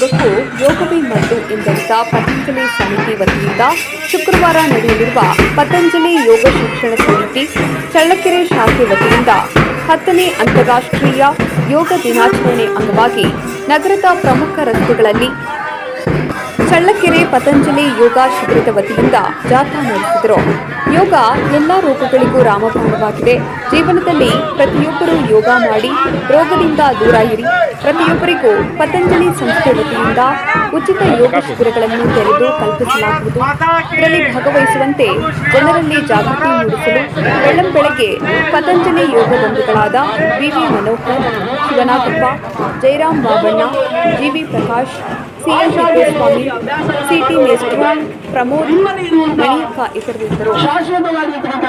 ಯೋಗಕ್ಕೂ ಯೋಗವೇ ಮದ್ದು ಎಂಬಂತ ಪತಂಜಲಿ ಸಮಿತಿ ವತಿಯಿಂದ ಶುಕ್ರವಾರ ನಡೆಯಲಿರುವ ಪತಂಜಲಿ ಯೋಗ ಶಿಕ್ಷಣ ಸಮಿತಿ ಚಳ್ಳಕೆರೆ ಶಾಖೆ ವತಿಯಿಂದ ಹತ್ತನೇ ಅಂತಾರಾಷ್ಟ್ರೀಯ ಯೋಗ ದಿನಾಚರಣೆ ಅಂಗವಾಗಿ ನಗರದ ಪ್ರಮುಖ ರಸ್ತೆಗಳಲ್ಲಿ ಚಳ್ಳಕೆರೆ, ಪತಂಜಲಿ ಯೋಗ ಶಿಬಿರದ ವತಿಯಿಂದ ಜಾಥಾ ನಡೆಸಿದರು. ಯೋಗ ಎಲ್ಲ ರೋಗಗಳಿಗೂ ರಾಮಬಾಣವಾಗಿದೆ ಜೀವನದಲ್ಲಿ ಪ್ರತಿಯೊಬ್ಬರೂ ಯೋಗ ಮಾಡಿ ರೋಗದಿಂದ ದೂರ ಇರಿ. ಪ್ರತಿಯೊಬ್ಬರಿಗೂ ಪತಂಜಲಿ ಸಂಸ್ಥೆ ವತಿಯಿಂದ ಉಚಿತ ಯೋಗ ಶಿಬಿರಗಳನ್ನು ತೆರೆದು ಕಲ್ಪಿಸಲಾಗುವುದು. ಇದರಲ್ಲಿ ಭಾಗವಹಿಸುವಂತೆ ಜನರಲ್ಲಿ ಜಾಗೃತಿ ಮೂಡಿಸಲು ಬೆಳ್ಳಂ ಬೆಳಗ್ಗೆ ಪತಂಜಲಿ ಯೋಗ ಬಂಧುಗಳಾದ VV Manohar, Shivanagappa, Jayaram Babanna, GV Prakash CM Siddeswamy CT ಮೇಸ್ಟ್ರು Pramod Maniyappa ಇತರರಿದ್ದರು ಶಾಶ್ವತವಾಗಿರ್ತಕ್ಕಂಥ